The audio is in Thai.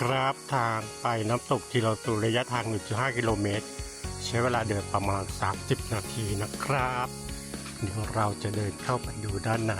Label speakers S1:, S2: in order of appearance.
S1: ครับทางไปน้ำตกทีเราตูระยะทาง 1.5 กิโลเมตร ใช้เวลาเดินประมาณ 30 นาทีนะครับ เดี๋ยวเราจะเดินเข้าไปดูด้านใน